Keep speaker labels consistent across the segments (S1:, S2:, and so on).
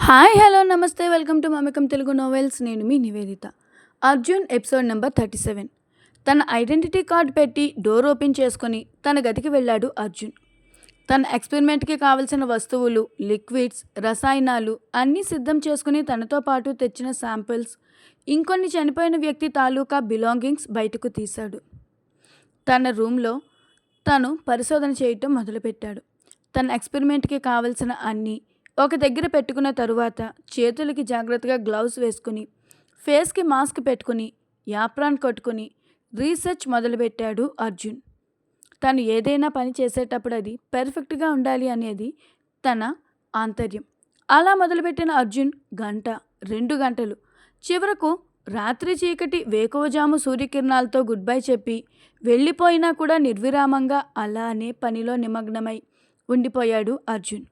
S1: Hi hello namaste. Welcome to Mamakam Telugu novels. నేను మీ Niveditha. Arjun episode number thirty seven. తన identity card పెట్టి door open చేసుకొని తన గదికి వెళ్ళాడు అర్జున్. తన ఎక్స్పెరిమెంట్కి కావలసిన వస్తువులు లిక్విడ్స్ రసాయనాలు అన్నీ సిద్ధం చేసుకుని తనతో పాటు తెచ్చిన శాంపిల్స్ ఇంకొన్ని చనిపోయిన వ్యక్తి తాలూకా బిలాంగింగ్స్ బయటకు తీశాడు. తన రూమ్లో తను పరిశోధన చేయటం మొదలుపెట్టాడు. తన ఎక్స్పెరిమెంట్కి కావలసిన అన్నీ ఒక దగ్గర పెట్టుకున్న తరువాత చేతులకి జాగ్రత్తగా గ్లౌస్ వేసుకుని ఫేస్కి మాస్క్ పెట్టుకుని యాప్రాన్ కొట్టుకుని రీసెర్చ్ మొదలుపెట్టాడు అర్జున్. తను ఏదైనా పని చేసేటప్పుడు అది పెర్ఫెక్ట్గా ఉండాలి అనేది తన ఆంతర్యం. అలా మొదలుపెట్టిన అర్జున్ గంట రెండు గంటలు చివరకు రాత్రి చీకటి వేకువజాము సూర్యకిరణాలతో గుడ్ బై చెప్పి వెళ్ళిపోయినా కూడా నిర్విరామంగా అలానే పనిలో నిమగ్నమై ఉండిపోయాడు అర్జున్.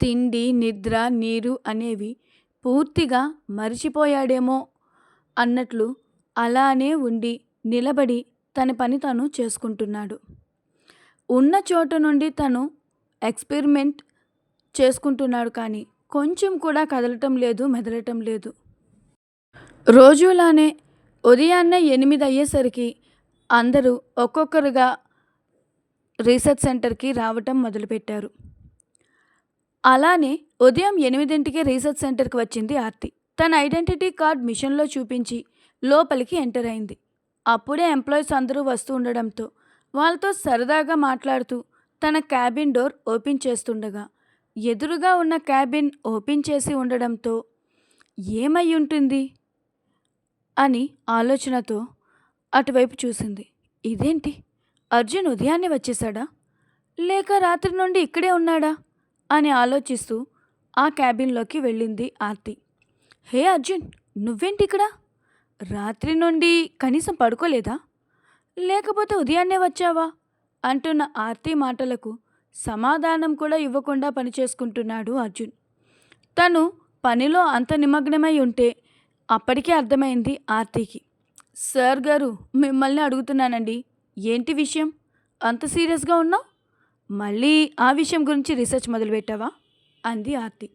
S1: తిండి నిద్ర నీరు అనేవి పూర్తిగా మరిచిపోయాడేమో అన్నట్లు అలానే ఉండి నిలబడి తన పని తను చేసుకుంటున్నాడు. ఉన్న చోట నుండి తను ఎక్స్పెరిమెంట్ చేసుకుంటున్నాడు కానీ కొంచెం కూడా కదలటం లేదు మెదలటం లేదు. రోజులానే ఉదయాన్నే ఎనిమిది అయ్యేసరికి అందరూ ఒక్కొక్కరుగా రీసెర్చ్ సెంటర్కి రావటం మొదలుపెట్టారు. అలానే ఉదయం ఎనిమిదింటికి రీసెర్చ్ సెంటర్కి వచ్చింది ఆర్తి. తన ఐడెంటిటీ కార్డ్ మిషన్లో చూపించి లోపలికి ఎంటర్ అయింది. అప్పుడే ఎంప్లాయీస్ అందరూ వస్తూ ఉండడంతో వాళ్ళతో సరదాగా మాట్లాడుతూ తన క్యాబిన్ డోర్ ఓపెన్ చేస్తుండగా ఎదురుగా ఉన్న క్యాబిన్ ఓపెన్ చేసి ఉండడంతో ఏమై ఉంటుంది? అని ఆలోచనతో అటువైపు చూసింది. ఇదేంటి? అర్జున్ ఉదయాన్నే వచ్చేశాడా? లేక రాత్రి నుండి ఇక్కడే ఉన్నాడా? అని ఆలోచిస్తూ ఆ క్యాబిన్లోకి వెళ్ళింది ఆర్తి. హే అర్జున్ నువ్వేంటి ఇక్కడ రాత్రి నుండి కనీసం పడుకోలేదా? లేకపోతే ఉదయాన్నే వచ్చావా? అంటున్న ఆర్తి మాటలకు సమాధానం కూడా ఇవ్వకుండా పనిచేసుకుంటున్నాడు అర్జున్. తను పనిలో అంత నిమగ్నమై ఉంటే అప్పటికే అర్థమైంది ఆర్తికి. సార్ గారు మిమ్మల్ని అడుగుతున్నానండి. ఏంటి విషయం? అంత సీరియస్గా ఉన్నావు? మళ్ళీ ఆ విషయం గురించి రీసెర్చ్ మొదలుపెట్టావా? అంది ఆర్తి.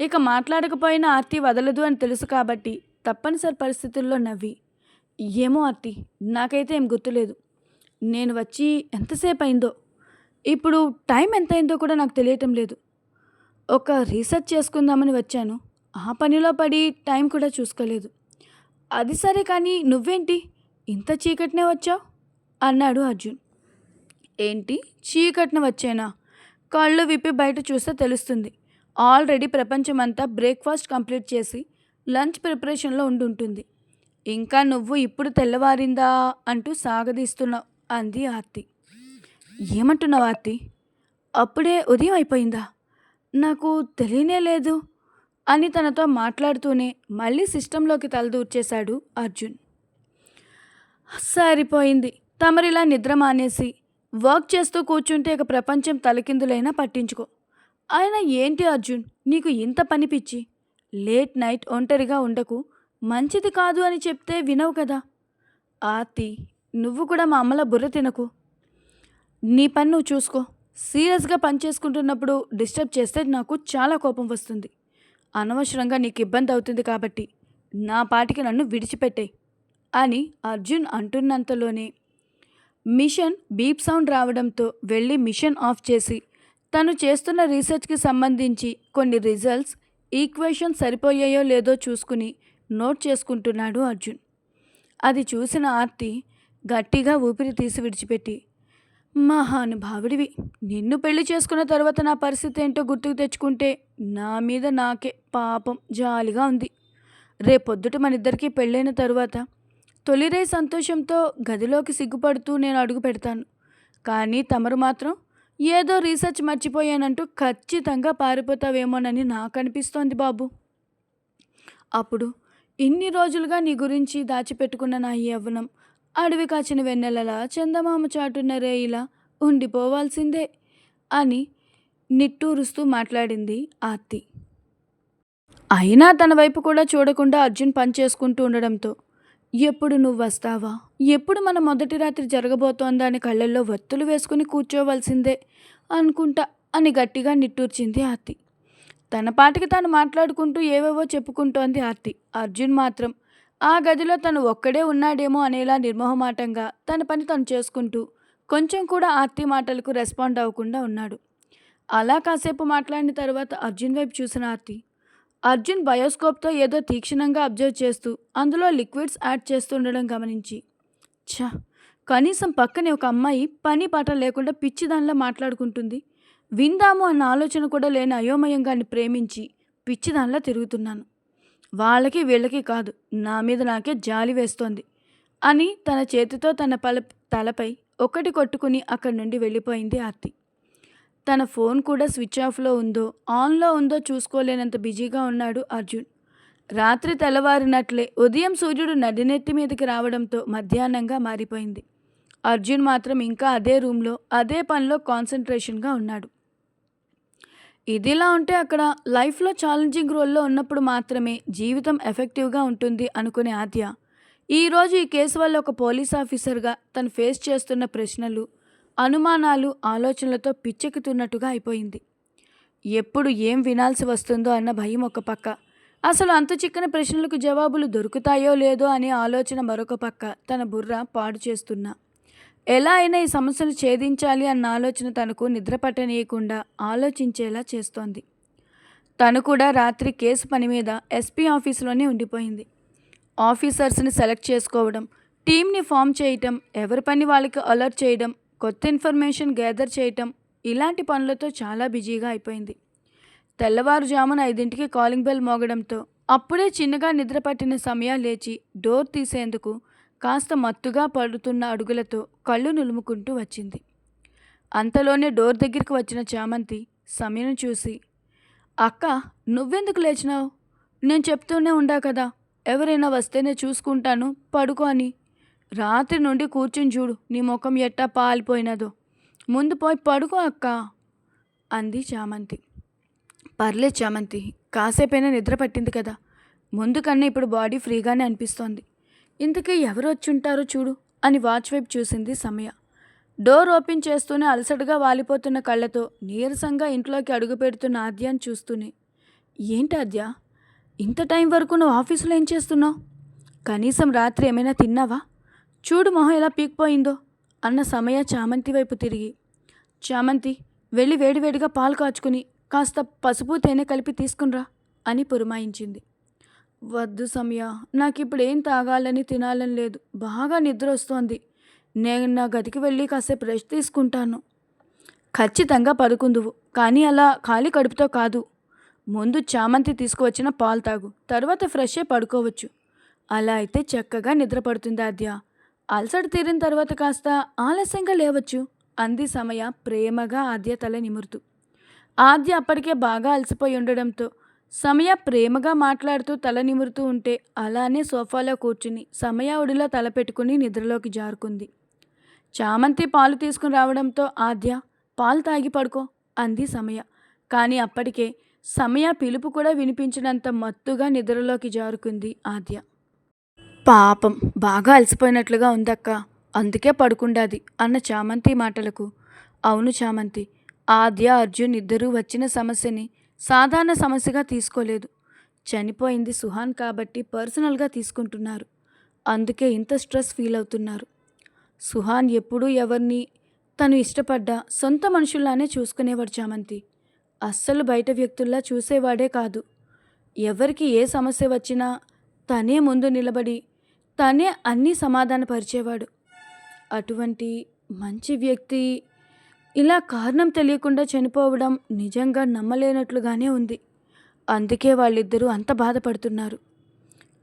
S1: ఇక మాట్లాడకపోయినా ఆర్తి వదలదు అని తెలుసు కాబట్టి తప్పనిసరి పరిస్థితుల్లో నవ్వి. ఏమో ఆర్తి నాకైతే ఏం గుర్తులేదు. నేను వచ్చి ఎంతసేపు అయిందో ఇప్పుడు టైం ఎంత అయిందో కూడా నాకు తెలియటం లేదు. ఒక రీసెర్చ్ చేసుకుందామని వచ్చాను. ఆ పనిలో పడి టైం కూడా చూసుకోలేదు. అది సరే కానీ నువ్వేంటి? ఇంత చీకటినే వచ్చావు? అన్నాడు అర్జున్. ఏంటి? చీకటిన వచ్చేనా? కళ్ళు విప్పి బయట చూస్తే తెలుస్తుంది. ఆల్రెడీ ప్రపంచమంతా బ్రేక్ఫాస్ట్ కంప్లీట్ చేసి లంచ్ ప్రిపరేషన్లో ఉండి ఉంటుంది ఇంకా నువ్వు ఇప్పుడు తెల్లవారిందా అంటూ సాగదీస్తున్నావు అంది ఆర్తి. ఏమంటున్నావు ఆర్తి? అప్పుడే ఉదయం అయిపోయిందా? నాకు తెలియనే లేదు అని తనతో మాట్లాడుతూనే మళ్ళీ సిస్టంలోకి తలదూర్చేశాడు అర్జున్. సరిపోయింది. తమరిలా నిద్ర మానేసి వర్క్ చేస్తూ కూర్చుంటే ఇక ప్రపంచం తలకిందులైనా పట్టించుకో. ఆయన ఏంటి అర్జున్? నీకు ఇంత పని పిచ్చి. లేట్ నైట్ ఒంటరిగా ఉండకు. మంచిది కాదు అని చెప్తే వినవు కదా. ఆర్తి నువ్వు కూడా మా అమ్మల బుర్ర తినకు. నీ పని నువ్వు చూసుకో. సీరియస్గా పని చేసుకుంటున్నప్పుడు డిస్టర్బ్ చేస్తే నాకు చాలా కోపం వస్తుంది. అనవసరంగా నీకు ఇబ్బంది అవుతుంది కాబట్టి నా పాటికి నన్ను విడిచిపెట్టాయి అని అర్జున్ అంటున్నంతలోనే మిషన్ బీప్ సౌండ్ రావడంతో వెళ్ళి మిషన్ ఆఫ్ చేసి తను చేస్తున్న రీసెర్చ్కి సంబంధించి కొన్ని రిజల్ట్స్ ఈక్వేషన్ సరిపోయాయో లేదో చూసుకుని నోట్ చేసుకుంటున్నాడు అర్జున్. అది చూసిన ఆర్తి గట్టిగా ఊపిరి తీసి విడిచిపెట్టి మహానుభావుడివి నిన్ను పెళ్ళి చేసుకున్న తర్వాత నా పరిస్థితి ఏంటో గుర్తుకు తెచ్చుకుంటే నా మీద నాకే పాపం జాలిగా ఉంది. రేపొద్దుట మన ఇద్దరికీ పెళ్ళైన తరువాత తొలిరే సంతోషంతో గదిలోకి సిగ్గుపడుతూ నేను అడుగు పెడతాను. కానీ తమరు మాత్రం ఏదో రీసెర్చ్ మర్చిపోయానంటూ ఖచ్చితంగా పారిపోతావేమోనని నాకు అనిపిస్తోంది బాబు. అప్పుడు ఇన్ని రోజులుగా నీ గురించి దాచిపెట్టుకున్న నా యవ్వనం అడవి కాచిన వెన్నెలలా చందమామ చాటున్న రేయిలా ఉండిపోవాల్సిందే అని నిట్టూరుస్తూ మాట్లాడింది ఆర్తి. అయినా తన వైపు కూడా చూడకుండా అర్జున్ పని చేసుకుంటూ ఉండడంతో ఎప్పుడు నువ్వు వస్తావా ఎప్పుడు మన మొదటి రాత్రి జరగబోతోందా అని కళ్ళల్లో వత్తులు వేసుకుని కూర్చోవలసిందే అనుకుంటా అని గట్టిగా నిట్టూర్చింది ఆర్తి. తన పాటికి తాను మాట్లాడుకుంటూ ఏవేవో చెప్పుకుంటోంది ఆర్తి. అర్జున్ మాత్రం ఆ గదిలో తను ఒక్కడే ఉన్నాడేమో అనేలా నిర్మోహమాటంగా తన పని తను చేసుకుంటూ కొంచెం కూడా ఆర్తి మాటలకు రెస్పాండ్ అవ్వకుండా ఉన్నాడు. అలా కాసేపు మాట్లాడిన తర్వాత అర్జున్ వైపు చూసిన ఆర్తి అర్జున్ బయోస్కోప్తో ఏదో తీక్షణంగా అబ్జర్వ్ చేస్తూ అందులో లిక్విడ్స్ యాడ్ చేస్తుండడం గమనించి ఛ! కనీసం పక్కనే ఒక అమ్మాయి పని పాట లేకుండా పిచ్చిదానిలా మాట్లాడుకుంటుంది. విందాము అన్న ఆలోచన కూడా లేని అయోమయంగాన్ని ప్రేమించి పిచ్చిదానిలా తిరుగుతున్నాను. వాళ్ళకి వీళ్ళకి కాదు నా మీద నాకే జాలి వేస్తోంది అని తన చేతితో తన పల తలపై ఒకటి కొట్టుకుని అక్కడి నుండి వెళ్ళిపోయింది ఆర్తి. తన ఫోన్ కూడా స్విచ్ ఆఫ్లో ఉందో ఆన్లో ఉందో చూసుకోలేనంత బిజీగా ఉన్నాడు అర్జున్. రాత్రి తెల్లవారినట్లే ఉదయం సూర్యుడు నడినెత్తి మీదకి రావడంతో మధ్యాహ్నంగా మారిపోయింది. అర్జున్ మాత్రం ఇంకా అదే రూమ్లో అదే పనిలో కాన్సన్ట్రేషన్గా ఉన్నాడు. ఇదిలా ఉంటే అక్కడ లైఫ్లో ఛాలెంజింగ్ రోల్లో ఉన్నప్పుడు మాత్రమే జీవితం ఎఫెక్టివ్గా ఉంటుంది అనుకునే ఆద్య. ఈరోజు ఈ కేసు వల్ల ఒక పోలీస్ ఆఫీసర్గా తను ఫేస్ చేస్తున్న ప్రశ్నలు అనుమానాలు ఆలోచనలతో పిచ్చెక్కుతున్నట్టుగా అయిపోయింది. ఎప్పుడు ఏం వినాల్సి వస్తుందో అన్న భయం ఒక పక్క. అసలు అంత చిక్కని ప్రశ్నలకు జవాబులు దొరుకుతాయో లేదో అనే ఆలోచన మరొక పక్క తన బుర్ర పాడు చేస్తున్నా. ఎలా అయినా ఈ సమస్యను ఛేదించాలి అన్న ఆలోచన తనకు నిద్ర పట్టనీయకుండా ఆలోచించేలా చేస్తోంది. తను కూడా రాత్రి కేసు పని మీద ఎస్పీ ఆఫీసులోనే ఉండిపోయింది. ఆఫీసర్స్ని సెలెక్ట్ చేసుకోవడం టీంని ఫామ్ చేయటం ఎవరి పని వాళ్ళకి అలర్ట్ చేయడం కొత్త ఇన్ఫర్మేషన్ గ్యాదర్ చేయటం ఇలాంటి పనులతో చాలా బిజీగా అయిపోయింది. తెల్లవారుజామున ఐదింటికి కాలింగ్ బెల్ మోగడంతో అప్పుడే చిన్నగా నిద్రపట్టిన సమయ లేచి డోర్ తీసేందుకు కాస్త మత్తుగా పడుతున్న అడుగులతో కళ్ళు నులుముకుంటూ వచ్చింది. అంతలోనే డోర్ దగ్గరికి వచ్చిన చామంతి సమయను చూసి అక్క నువ్వెందుకు లేచినావు? నేను చెప్తూనే ఉండా కదా. ఎవరైనా వస్తేనే చూసుకుంటాను పడుకో అని రాత్రి నుండి కూర్చుని చూడు నీ ముఖం ఎట్టా పాలిపోయినదో. ముందు పోయి పడుకో అక్క అంది చామంతి. పర్లే చామంతి కాసేపైనా నిద్ర పట్టింది కదా. ముందు కన్నా ఇప్పుడు బాడీ ఫ్రీగానే అనిపిస్తోంది. ఇంతకీ ఎవరు వచ్చుంటారో చూడు అని వాచ్ వైపు చూసింది సమయ. డోర్ ఓపెన్ చేస్తూనే అలసటగా వాలిపోతున్న కళ్ళతో నీరసంగా ఇంట్లోకి అడుగు పెడుతున్న ఆద్యాన్ని చూస్తూనే ఏంటి ఆద్య? ఇంత టైం వరకు నువ్వు ఆఫీసులో ఏం చేస్తున్నావు? కనీసం రాత్రి ఏమైనా తిన్నావా? చూడు మొహం ఎలా పీకిపోయిందో అన్న సమయ చామంతి వైపు తిరిగి. చామంతి వెళ్ళి వేడివేడిగా పాలు కాచుకుని కాస్త పసుపు తేనె కలిపి తీసుకునిరా అని పురమాయించింది. వద్దు సమయ నాకు ఇప్పుడు ఏం తాగాలని తినాలని లేదు. బాగా నిద్ర వస్తోంది నేను నా గదికి వెళ్ళి కాసేపు రెస్ట్ తీసుకుంటాను. ఖచ్చితంగా పడుకుందువు కానీ అలా ఖాళీ కడుపుతో కాదు. ముందు చామంతి తీసుకువచ్చిన పాలు తాగు తర్వాత ఫ్రెష్ పడుకోవచ్చు. అలా అయితే చక్కగా నిద్రపడుతుంది ఆద్య. అలసట తీరిన తర్వాత కాస్త ఆలస్యంగా లేవచ్చు. అంది సమయ ప్రేమగా ఆద్య తల నిమురుతూ. ఆద్య అప్పటికే బాగా అలసిపోయి ఉండడంతో సమయ ప్రేమగా మాట్లాడుతూ తల నిమురుతూ ఉంటే అలానే సోఫాలో కూర్చుని సమయ ఒడిలో తల పెట్టుకుని నిద్రలోకి జారుకుంది. చామంతి పాలు తీసుకుని రావడంతో ఆద్య పాలు తాగి పడుకో అంది సమయ. కానీ అప్పటికే సమయ పిలుపు కూడా వినిపించినంత మత్తుగా నిద్రలోకి జారుకుంది ఆద్య. పాపం బాగా అలసిపోయినట్లుగా ఉందక్క. అందుకే పడుకుండాది అన్న చామంతి మాటలకు. అవును చామంతి ఆద్య అర్జున్ ఇద్దరూ వచ్చిన సమస్యని సాధారణ సమస్యగా తీసుకోలేదు. చనిపోయింది సుహాన్ కాబట్టి పర్సనల్గా తీసుకుంటున్నారు. అందుకే ఇంత స్ట్రెస్ ఫీల్ అవుతున్నారు సుహాన్ ఎప్పుడూ ఎవరిని తను ఇష్టపడ్డ సొంత మనుషుల్లానే చూసుకునేవాడు చామంతి. అస్సలు బయట వ్యక్తుల్లా చూసేవాడే కాదు. ఎవరికి ఏ సమస్య వచ్చినా తనే ముందు నిలబడి తనే అన్నీ సమాధానపరిచేవాడు అటువంటి మంచి వ్యక్తి ఇలా కారణం తెలియకుండా చనిపోవడం నిజంగా నమ్మలేనట్లుగానే ఉంది. అందుకే వాళ్ళిద్దరూ అంత బాధపడుతున్నారు.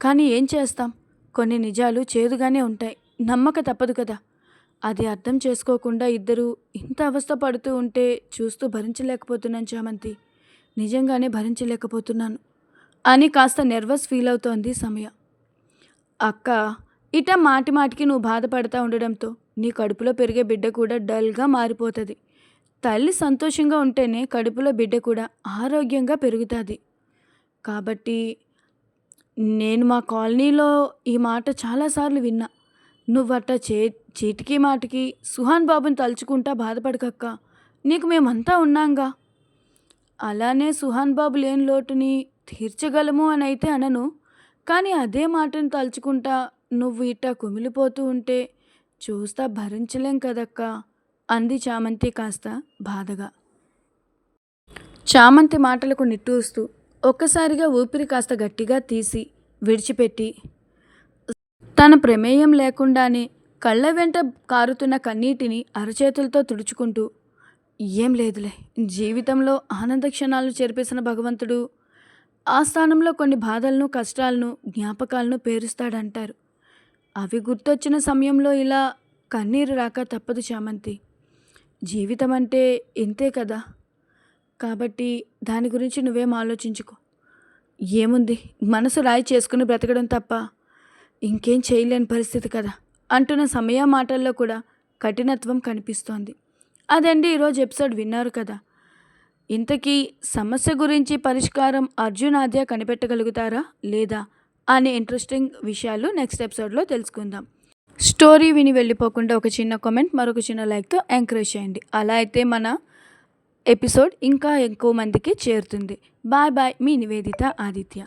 S1: కానీ ఏం చేస్తాం? కొన్ని నిజాలు చేదుగానే ఉంటాయి. నమ్మక తప్పదు కదా. అది అర్థం చేసుకోకుండా ఇద్దరు ఇంత అవస్థ పడుతూ ఉంటే చూస్తూ భరించలేకపోతున్నాను చామంతి. నిజంగానే భరించలేకపోతున్నాను. అని కాస్త నెర్వస్ ఫీల్ అవుతోంది సమయ. అక్క ఇట మాటి మాటికి నువ్వు బాధపడతా ఉండడంతో నీ కడుపులో పెరిగే బిడ్డ కూడా డల్గా మారిపోతుంది. తల్లి సంతోషంగా ఉంటేనే కడుపులో బిడ్డ కూడా ఆరోగ్యంగా పెరుగుతుంది. కాబట్టి నేను మా కాలనీలో ఈ మాట చాలాసార్లు విన్నా. నువ్వట్ట చే చీటికి మాటికి సుహాన్ బాబుని తలుచుకుంటా బాధపడకక్క. నీకు మేమంతా ఉన్నాంగా. అలానే సుహాన్ బాబు లేని లోటుని తీర్చగలము అని అయితే అనను. కానీ అదే మాటను తలుచుకుంటా నువ్వు ఇట్టా కుమిలిపోతూ ఉంటే చూస్తా భరించలేం కదక్కా అంది చామంతి కాస్త బాధగా. చామంతి మాటలకు నిట్టూస్తూ ఒక్కసారిగా ఊపిరి కాస్త గట్టిగా తీసి విడిచిపెట్టి తన ప్రమేయం లేకుండానే కళ్ళ వెంట కారుతున్న కన్నీటిని అరచేతులతో తుడుచుకుంటూ ఏం లేదులే జీవితంలో ఆనంద క్షణాలు చేర్పేసిన భగవంతుడు ఆ స్థానంలో కొన్ని బాధలను కష్టాలను జ్ఞాపకాలను పేరుస్తాడంటారు. అవి గుర్తొచ్చిన సమయంలో ఇలా కన్నీరు రాక తప్పదు చామంతి. జీవితం అంటే ఇంతే కదా? కాబట్టి దాని గురించి నువ్వేం ఆలోచించుకో. ఏముంది? మనసు రాయి చేసుకుని బ్రతకడం తప్ప ఇంకేం చేయలేని పరిస్థితి కదా? అంటున్న సమయ మాటల్లో కూడా కఠినత్వం కనిపిస్తోంది. అదండి ఈరోజు ఎపిసోడ్ విన్నారు కదా? ఇంతకీ సమస్య గురించి పరిష్కారం అర్జున్ ఆద్య కనిపెట్టగలుగుతారా లేదా అనే ఇంట్రెస్టింగ్ విషయాలు నెక్స్ట్ ఎపిసోడ్లో తెలుసుకుందాం. స్టోరీ విని వెళ్ళిపోకుండా ఒక చిన్న కామెంట్ మరొక చిన్న లైక్తో ఎంకరేజ్ చేయండి. అలా అయితే మన ఎపిసోడ్ ఇంకా ఎక్కువ మందికి చేరుతుంది. Bye bye. మీ నివేదిత ఆదిత్య.